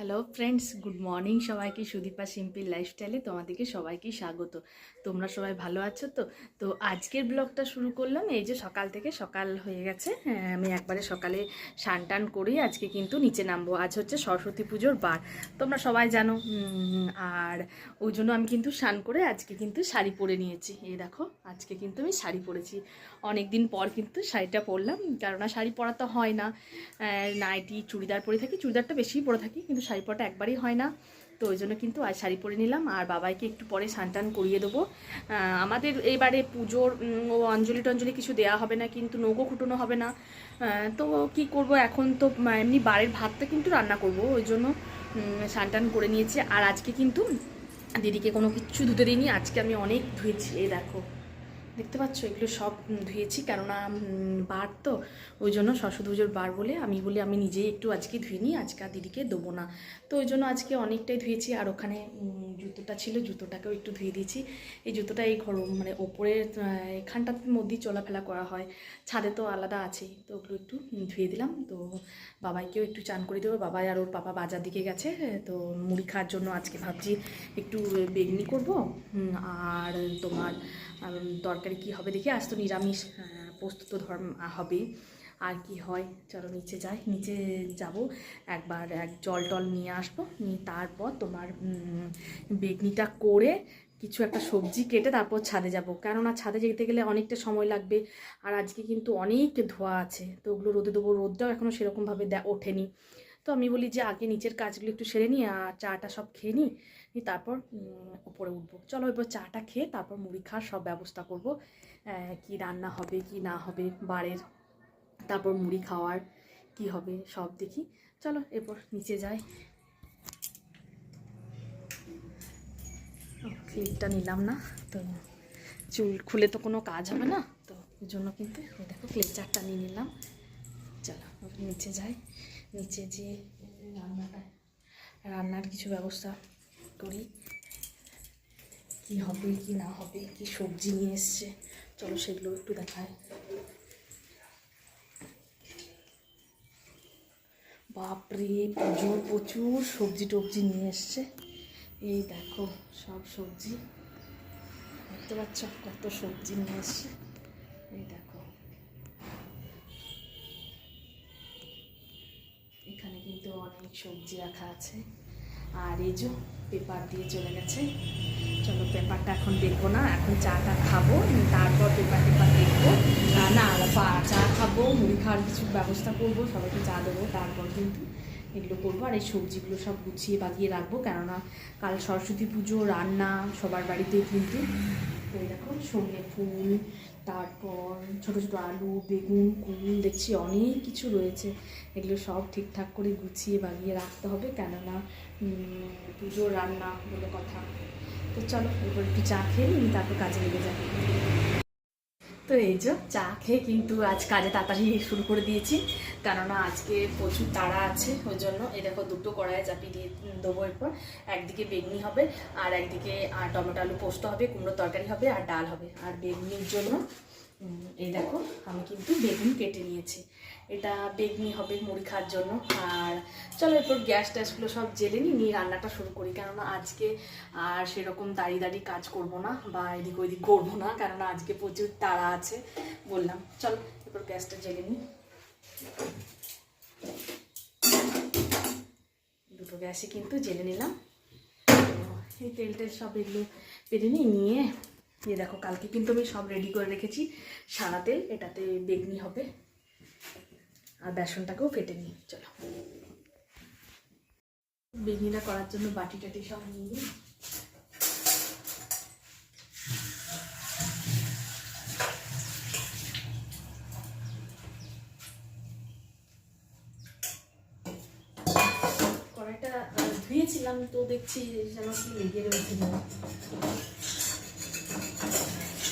Hello friends good morning সবাইকে Sudipa simple লাইফস্টাইলে তোমাদেরকে সবাইকে স্বাগত। তোমরা সবাই ভালো আছো তো? তো আজকের ব্লগটা শুরু করলাম। এই যে সকাল থেকে সকাল হয়ে গেছে। হ্যাঁ, আমি একবারে সকালে স্নান টান করেই আজকে কিন্তু নিচে নামবো। আজ হচ্ছে সরস্বতী পুজোর বার। তোমরা সবাই জানো। আর ওই জন্য আমি কিন্তু স্নান করে আজকে কিন্তু শাড়ি পরে নিয়েছি। এই দেখো আজকে কিন্তু আমি শাড়ি পরেছি। অনেক দিন পর কিন্তু শাড়িটা পরলাম। কেননা শাড়ি পরা তো হয় না। নাইটি চুড়িদার পরে থাকি। চুড়িদারটা বেশিই পরে থাকি। কিন্তু শাড়ি পরাটা একবারই হয় না। তো ওই জন্য কিন্তু আজ শাড়ি পরে নিলাম। আর বাবাইকে একটু পরে সানটান করিয়ে দেবো। আমাদের এবারে পুজোর ও অঞ্জলি টঞ্জলি কিছু দেওয়া হবে না, কিন্তু নৌকো খুটোনো হবে না। তো কি করব? এখন তো এমনি বাড়ির ভাতটা কিন্তু রান্না করব। ওই জন্য সানটান করে নিয়েছি। আর আজকে কিন্তু দিদিকে কোনো কিচ্ছু ধুতে দিইনি। আজকে আমি অনেক ধুয়েছি। এই দেখো। দেখতে পাচ্ছ? এগুলো সব ধুয়েছি। কেননা বার তো। ওই জন্য সরস্বতী পুজোর বার বলে আমি বলি আমি নিজেই একটু আজকে ধুয়ে নিই আজকে আর দিদিকে দেবো না। তো ওই জন্য আজকে অনেকটাই ধুয়েছি। আর ওখানে জুতোটা ছিল জুতোটাকেও একটু ধুয়ে দিয়েছি। এই জুতোটা এই ঘর মানে ওপরের এখানটার মধ্যেই চলাফেরা করা হয়। ছাদে তো আলাদা আছেই তো ওগুলো একটু ধুয়ে দিলাম। তো বাবাইকেও একটু চান করে দেবো। বাবাই আর ওর পাপা বাজার দিকে গেছে। তো মুড়ি খাওয়ার জন্য আজকে ভাবছি একটু বেগনি করব। আর তোমার উম, তরকারি কি হবে? দেখি, আজ তো নিরামিষ পোস্ত তো ধর্ম হবে আর কি হয়? চলো নিচে যাই। নিচে যাব। একবার এক জল টল নিয়ে আসব। নিয়ে তারপর তোমার বেগনিটা করে কিছু একটা সবজি কেটে তারপর ছাদে যাব। কেননা ছাদে যেতে গেলে অনেকটা সময় লাগবে। আর আজকে কিন্তু অনেক ধোয়া আছে। তো ওগুলো রোদে দেবো। রোদটাও এখনও সেরকমভাবে ওঠেনি। তো আমি বলি যে, আগে নিচের কাজগুলো একটু সেরে নিই আর চাটা সব খেয়ে নিই নিয়ে তারপর উপরে উঠবো। চলো এবার চাটা খেয়ে তারপর মুড়ি খাওয়ার সব ব্যবস্থা করব। কি রান্না হবে, কি না হবে বাড়ির তারপর মুড়ি খাওয়ার, কি হবে, সব দেখি। চলো এরপর নিচে যাই। ক্লিপটা নিলাম না, তো চুল খুলে তো কোনো কাজ হবে না, তো ওই জন্য কিন্তু দেখো দেখো ক্লিপচারটা নিয়ে নিলাম। চলো, নিচে যাই। নিচে যে রান্নাটা, রান্নার কিছু ব্যবস্থা করি। কি হবে, কি না হবে, কি সবজি নিয়ে এসছে, চলো সেগুলো একটু দেখায় বাপরে, পুজোর প্রচুর সবজি টবজি নিয়ে এসছে। এই দেখো, সব সবজি। দেখতে পাচ্ছ, কত সবজি নিয়ে এসছে। অনেক সবজি রাখা আছে। আর এই যে পেপার দিয়ে চলে গেছে। চলো পেপারটা এখন দেখব না, এখন চাটা খাব তারপর পেপার টেপার দেখব। না চা খাব, মুড়ি খাওয়ার কিছু ব্যবস্থা করব, সবাইকে চা দেবো, তারপর কিন্তু এগুলো করব আর এই সবজিগুলো সব গুছিয়ে বাগিয়ে রাখব। কেননা কাল সরস্বতী পুজো, রান্না সবার বাড়িতেই কিন্তু। ওই দেখো, সঙ্গে ফুল, তারপর ছোট ছোট আলু, বেগুন কুল দেখছি অনেক কিছু রয়েছে। এগুলো সব ঠিকঠাক করে গুছিয়ে বাগিয়ে রাখতে হবে। কেননা পুজো রান্না বলে কথা। তো চলো, এরপর একটু চা খেয়ে নিই, তারপর কাজে লেগে যাবে। তো এই যে চা খেয়ে কিন্তু আজ কাজে তাড়াতাড়ি শুরু করে দিয়েছি। কেননা আজকে প্রচুর তাড়া আছে, ওই জন্য এই দেখো দুটো কড়াইয়ে চাপি দিয়ে দেবো এরপর। একদিকে বেগনি হবে, আর একদিকে টমেটো আলু পোস্ত হবে কুমড়ো তরকারি হবে, আর ডাল হবে। আর বেগুনির জন্য এই দেখো, আমি কিন্তু বেগুন কেটে নিয়েছি। এটা বেগনি হবে মুড়ি খাওয়ার জন্য। আর চলো এরপর গ্যাস ট্যাসগুলো সব জেলে নিই, নিয়ে রান্নাটা শুরু করি। কেননা আজকে আর সেরকম দাঁড়িয়ে দাঁড়িয়ে কাজ করব না বা এদিক ওইদিক করব না, কেননা আজকে প্রচুর তাড়া আছে বললাম। চলো এরপর গ্যাসটা জেলে নিই। দুটো গ্যাসে কিন্তু জেলে নিলাম। এই তেল টেল সব এগুলো পেরে নিই, নিয়ে দিয়ে দেখো কালকে কিন্তু আমি সব রেডি করে রেখেছি সাদা তেল, এটাতে বেগনি হবে। আর বেসনটাকেও ফেটে নিই, চলো। বেগনিটা করার জন্য বাটি টাটি সব নিয়ে ধুয়েছিলাম, তো দেখছি যেন কি লেগে রয়েছে যেন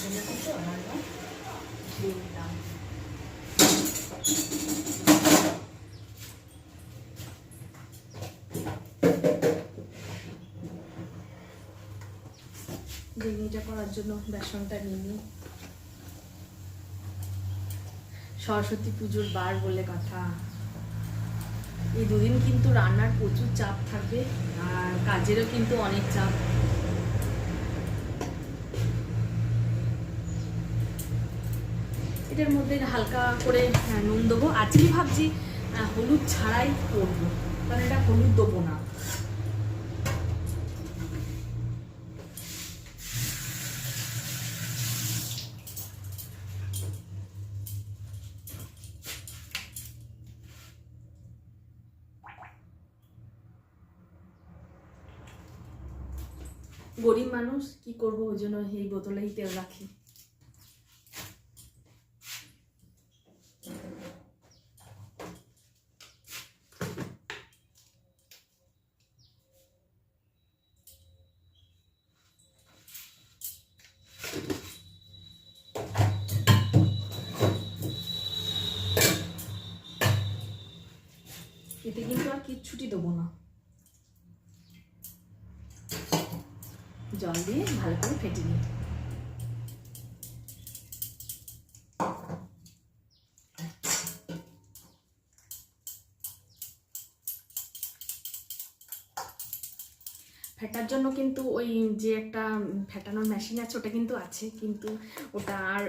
জন্য কিন্তু আবার ধুয়ে নিলাম বেগুনিটা করার জন্য বেসনটা নিয়ে নিই। সরস্বতী পুজোর বার বলে কথা। এই দুদিন কিন্তু রান্নার প্রচুর চাপ থাকবে আর কাজেরও কিন্তু অনেক চাপ। এটার মধ্যে হালকা করে হ্যাঁ, নুন দেবো। আজকে ভাবছি হলুদ ছাড়াই করব কারণ এটা হলুদ দেবো না। গরিব মানুষ কি করব? ওই জন্য এই বোতলেই তেল রাখি। এতে কিন্তু আর কিচ্ছুটি দেবো না। জল দিয়ে ভালো করে ফেটে নিই। ফেটার জন্য কিন্তু ওই যে একটা ফেটানোর মেশিন আছে, ওটা কিন্তু আছে, কিন্তু ওটা আর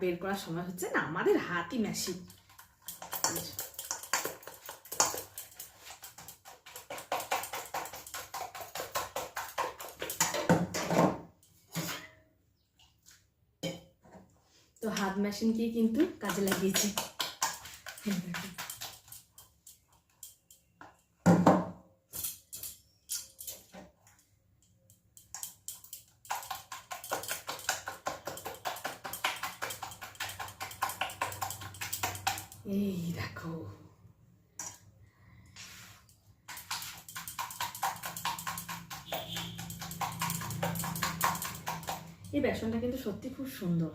বের করার সময় হচ্ছে না। আমাদের হাতই মেশিন মেশিনকে কিন্তু কাজে লাগিয়েছি এই দেখো। এই বেসনটা কিন্তু সত্যি খুব সুন্দর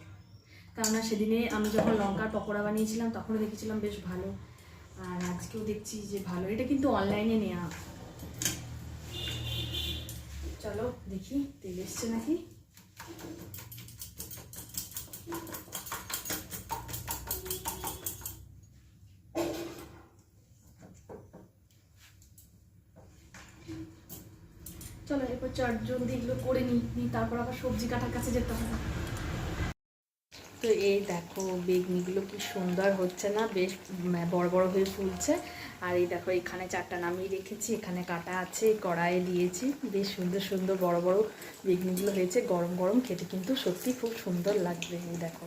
কেননা সেদিনে আমি যখন লঙ্কার পকোড়া বানিয়েছিলাম, তখনও দেখেছিলাম বেশ ভালো। আর আজকেও দেখছি যে ভালো। এটা কিন্তু অনলাইনে নেওয়া চলো দেখি, তেল এসছে নাকি? চলো এরপর চটজন এগুলো করে নিই তারপর আবার সবজি কাটার কাছে যেতে হবে। তো এই দেখো বেগনিগুলো কি সুন্দর হচ্ছে না? বেশ বড় বড় হয়ে ফুলছে। আর এই দেখো এখানে চারটা নামিয়ে রেখেছি, এখানে কাটা আছে, কড়াইয়ে দিয়েছি। বেশ সুন্দর সুন্দর বড় বড় বেগনিগুলো হয়েছে, গরম গরম খেতে কিন্তু সত্যি খুব সুন্দর লাগবে, এই দেখো।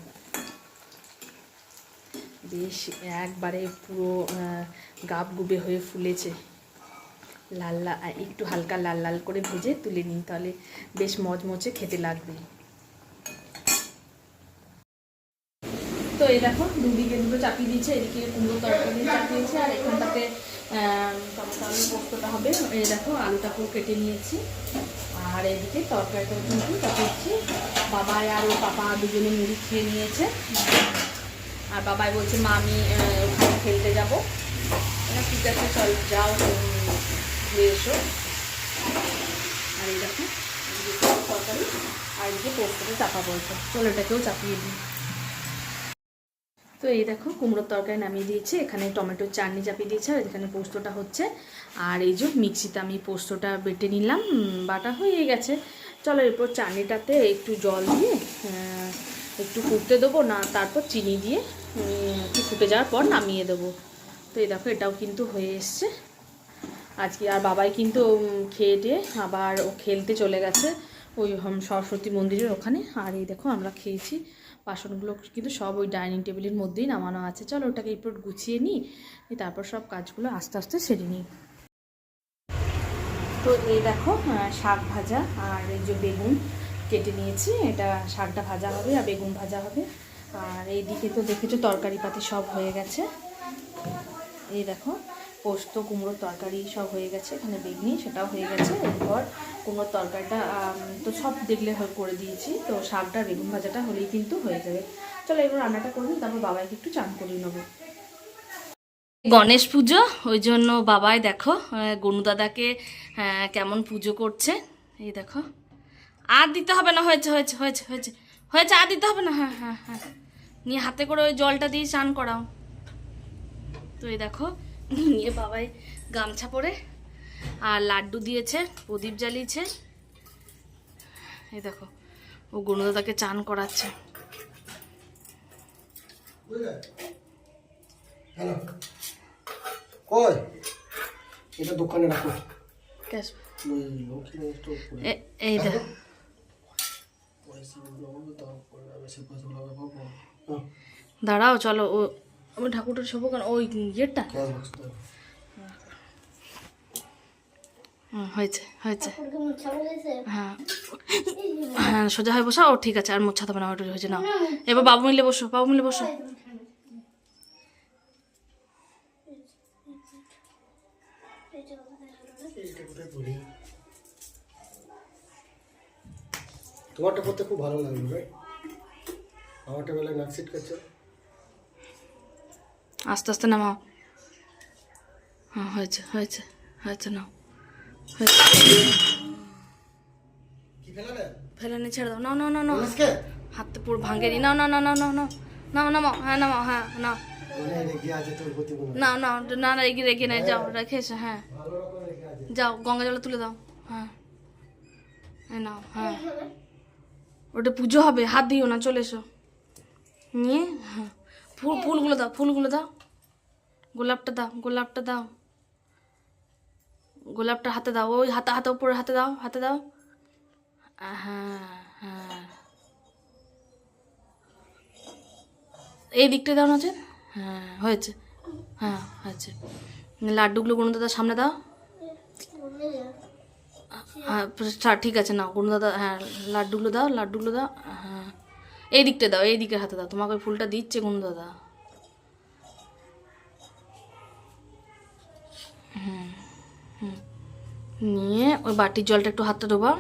বেশ, একবারে পুরো গাব গুবে হয়ে ফুলেছে। লাল লাল, একটু হালকা লাল লাল করে ভেজে তুলে নিন, তাহলে বেশ মচমচে খেতে লাগবে। তো এই দেখো, দুদিকে দুটো চাপিয়ে দিয়েছে, এদিকে কুমড়ো তরকারি চাপিয়েছে, আর এখানটাতে টমেটো পোস্তটা হবে। এই দেখো আলুটাকেও কেটে নিয়েছি। আর এদিকে তরকারিটা কিন্তু চাপিয়েছি। বাবাই আর ওর পাপা দুজনে মুড়ি খেয়ে নিয়েছে। আর বাবাই বলছে মা আমি ওখানে খেলতে যাব। ঠিক আছে, চল, যাও ঘুরে এসো। আর এই দেখো তরকারি, আর এদিকে পোস্তটা চাপা বলছে চলো, এটাকেও চাপিয়ে দিই। তো এই দেখো, কুমড়োর তরকারি নামিয়ে দিয়েছি। এখানে টমেটোর চাটনি চাপিয়ে দিয়েছে, আর এখানে পোস্তটা হচ্ছে। আর এই যে মিক্সিতে আমি পোস্তটা বেটে নিলাম বাটা হয়ে গেছে। চলো এরপর চাটনিটাতে একটু জল দিয়ে একটু ফুটতে দেবো, না তারপর চিনি দিয়ে একটু ফুটে যাওয়ার পর নামিয়ে দেবো। তো এই দেখো, এটাও কিন্তু হয়ে এসছে। আজকে আর বাবাই কিন্তু খেয়ে দিয়ে আবার ও খেলতে চলে গেছে, ওই সরস্বতী মন্দিরের ওখানে। আর এই দেখো, আমরা খেয়েছি বাসনগুলো কিন্তু সব ওই ডাইনিং টেবিলের মধ্যেই নামানো আছে। চলো ওটাকে এরপর গুছিয়ে নিই তারপর সব কাজগুলো আস্তে আস্তে সেরে নিই। তো এই দেখো শাক ভাজা আর এই যে বেগুন কেটে নিয়েছি, এটা শাকটা ভাজা হবে আর বেগুন ভাজা হবে। আর এইদিকে তো দেখেছ তরকারি পাতি সব হয়ে গেছে। এই দেখো পোস্ত, কুমড়োর তরকারি সব হয়ে গেছে, এখানে বেগনি সেটাও হয়ে গেছে। এরপর কুমড়োর তরকারিটা তো সব দেখলে করে দিয়েছি। তো শাকটা, বেগুন ভাজাটা হলেই কিন্তু হয়ে যাবে। চলো এবার রান্নাটা করবি তারপর বাবাইকে একটু চান করিয়ে নেব। গণেশ পুজো, ওই জন্য বাবাই দেখো গনু দাদাকে কেমন পুজো করছে। এই দেখো। আর দিতে হবে না, হয়েছে হয়েছে হয়েছে হয়েছে হয়েছে, আর দিতে হবে না হ্যাঁ হ্যাঁ হ্যাঁ। নিয়ে হাতে করে ওই জলটা দিয়ে চান করাও। তো এই দেখো নিয়ে বাবাই গামছা পরে আর লাড্ডু দিয়েছে প্রদীপ জ্বালিয়েছে। এই দেখো ও গণদাদাকে চান করাচ্ছে। কই? এটা দোকানে রাখো। এই দেখো। দাঁড়াও চলো ও আমি ঠাকুরটা শোবো কেন ওই ইয়েটা? হ্যাঁ। হ্যাঁ সোজা হয়ে বসা ও ঠিক আছে, আর হবে না, ওটা হয়েছে না এবার বাবু মিলে বসো, বাবু মিলে বসো। তোমারটা পড়তে খুব ভালো লাগল আমারটা বেলায় নাক সিট করছে আস্তে আস্তে নামাও। হ্যাঁ হয়েছে হয়েছে হয়েছে নাও। হয়েছে। ফেলে নিয়ে ছেড়ে দাও। নাও নাও নাও আজকে হাতটা পুরো ভাঙে নি নাও নাও নাও নাও নাও নাও। নাও নামাও। হ্যাঁ নামাও হ্যাঁ নাও। হয়। নাও নাও না না রেগে রেগে নাই। যাও রেখে এসো হ্যাঁ। যাও গঙ্গা জলে তুলে দাও। হ্যাঁ। এই নাও হ্যাঁ। ওটা পুজো হবে। হাত দিও না চলে এসো। নিয়ে হ্যাঁ। ফুল ফুলগুলো দাও ফুলগুলো দাও। গোলাপটা দাও গোলাপটা দাও। গোলাপটা হাতে দাও ওই হাতে হাতে উপরে হাতে দাও হাতে দাও। হ্যাঁ হ্যাঁ এই দিকটা দাও না হ্যাঁ হয়েছে। হ্যাঁ হয়েছে। লাড্ডুগুলো দাদা সামনে দাও। হ্যাঁ ঠিক আছে নাও। কোনো দাদা হ্যাঁ লাড্ডুগুলো দাও লাড্ডুগুলো দাও। হ্যাঁ এই দিকটা দাও এই দিকের হাতে দাও। তোমাকে ওই ফুলটা দিচ্ছে কোনো দাদা? নিয়ে ওই বাটির জলটা একটু হাতটা ডোবাও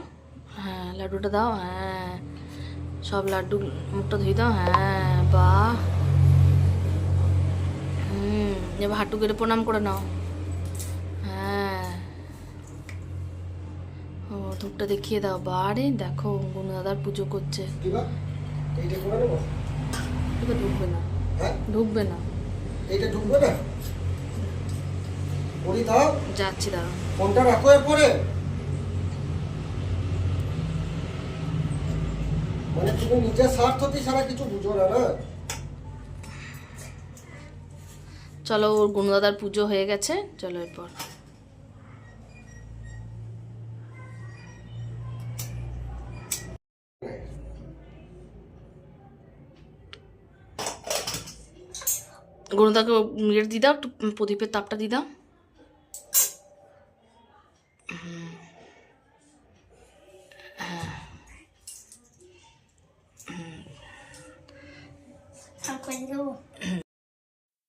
হ্যাঁ লাড্ডুটা দাও হ্যাঁ। সব লাড্ডু মুখটা ধুয়ে দাও হ্যাঁ বাহ। হুম, এবার হাঁটু কেটে প্রণাম করে নাও। হ্যাঁ। ও, ধূপটা দেখিয়ে দাও। বারে দেখো, গুনু দাদার পুজো করছে। বা এইটা করে নেব এবার ঢুকবে না। হ্যাঁ? ঢুকবে না। এইটা ঢুকবে না? দাও। যাচ্ছি দাঁড়াও। ফোনটা রাখো এরপরে। মানে তুমি নিজের স্বার্থতেই সারা কিছু বুঝো না না? চলো ওর গুণদাদার পুজো হয়ে গেছে। চলো এরপর। গরুদাকে ইয়ে দিয়ে দাও, একটু প্রদীপের তাপটা দিয়ে দাও।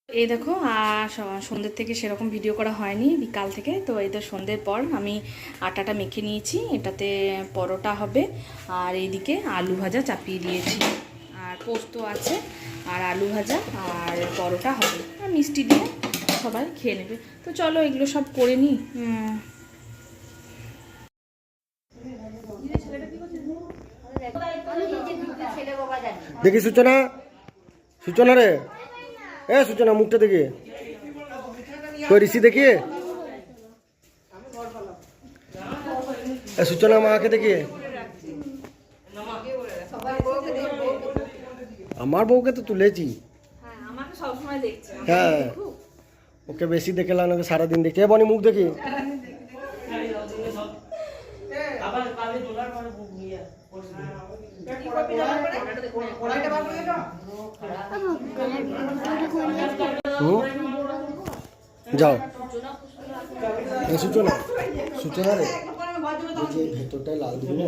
এই দেখো সন্ধ্যের থেকে সেরকম ভিডিও করা হয়নি, বিকাল থেকে তো এই তো সন্ধ্যের পর আমি আটাটা মেখে নিয়েছি, এটাতে পরোটা হবে, আর এইদিকে আলু ভাজা চাপিয়ে দিয়েছি পোস্ত আছে আর আলু ভাজা আর পরোটা হবে। আর মিষ্টি দিয়ে সবাই খেয়ে নেবে। তো চলো এগুলো সব করে নিই। দেখি সূচনা। সূচনা রে। এ সূচনা, মুখটা দেখি। কই, ঋষি দেখি? সূচনা মাকে দেখি। আমার বউকে তো তুলেছি। হ্যাঁ ওকে বেশি দেখে লাগানো সারাদিন দেখছি এ বনি মুখ দেখি? যাও। সূচনা। সূচনা রে। ভেতরটায় লাল দিব না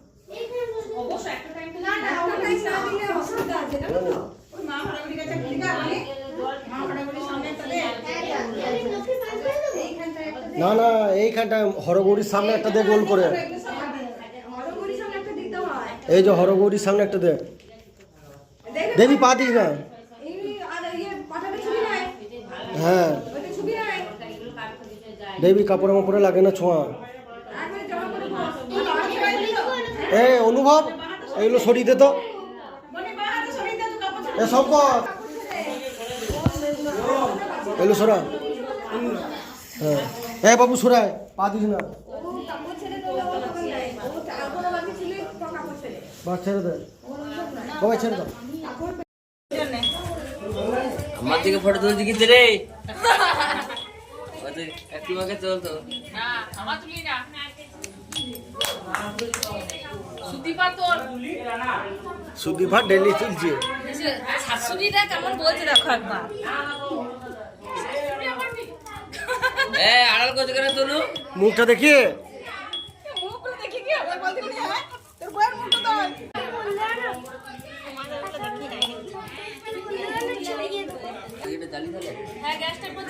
অবশ্য একটা টাইম না না ওটা টাইম না দিলে অসুবিধা আছে জানো ওই মা ভাড়াগুড়ি কাছে ঠিক আছে মা ভাড়াগুড়ির সামনে একটা দে না না এইখানটায় হরগৌরীর সামনে একটা দে গোল করে। হরগৌরীর সামনে একটা দিতে হয়। এই যে হরগৌরীর সামনে একটা দে দেবী পা দিস না। এই আর ইয়ে হ্যাঁ। ওইটা ছবি নাই? দেবী কাপড়ে মাপড়ে লাগে না ছোঁয়া একবারে জমা করে বস এ অনুভব এগুলো সরিয়ে দে তো। এ এগুলো সরা। হ্যাঁ। এ বাবু সরায় পা দিস না। ছেড়ে দে। বাবা দাও আমার দিকে ফটো তুলছি কি রে। কাকিমাকে চলতো সুদীপা ডেলি তুলছে শাশুড়িটা কেমন বলছে দেখো একবার। আড়াল করছে কেন তনু? মুখটা দেখিয়ে। দেখি হ্যাঁ। হ্যাঁ গ্যাসটা একটু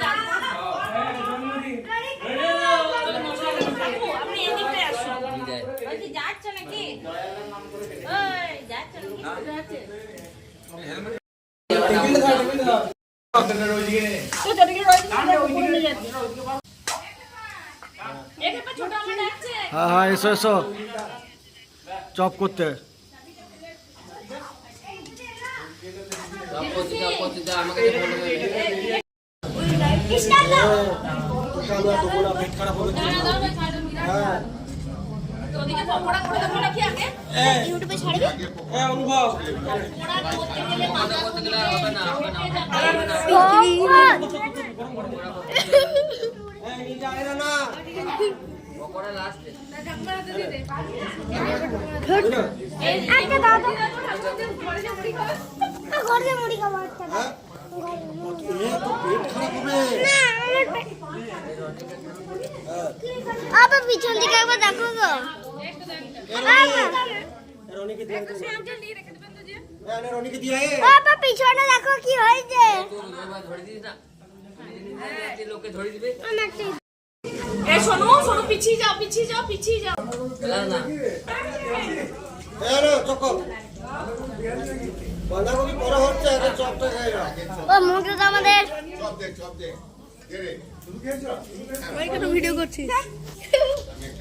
আপনি এদিকটায় আসুন নিয়ে যায় বলছি যাচ্ছে নাকি ওই যাচ্ছে নাকি যাচ্ছে এখানে ছোট আমার ডাকছে হ্যাঁ হ্যাঁ এসো এসো। চপ করতে। আমাকে হ্যাঁ। ওদিকে পকোড়া করে দেবো নাকি আগে ইউটিউবে ছাড়বি ফটো করতে গেলে আর হবে না হবে না হবে না পকোড়া লাস্টে আবার পিছন দিকে একবার দেখো গো আবার পিছনে দেখো কি হয়েছে। লোকে ধরে দিবে এ শোনো শোনো পিছিয়ে যাও পিছিয়ে যাও পিছিয়ে যাও। না বাঁধাকপি পরে হচ্ছে আগে চপটা খাই না ও মুখটা তো আমাদের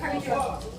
খাবি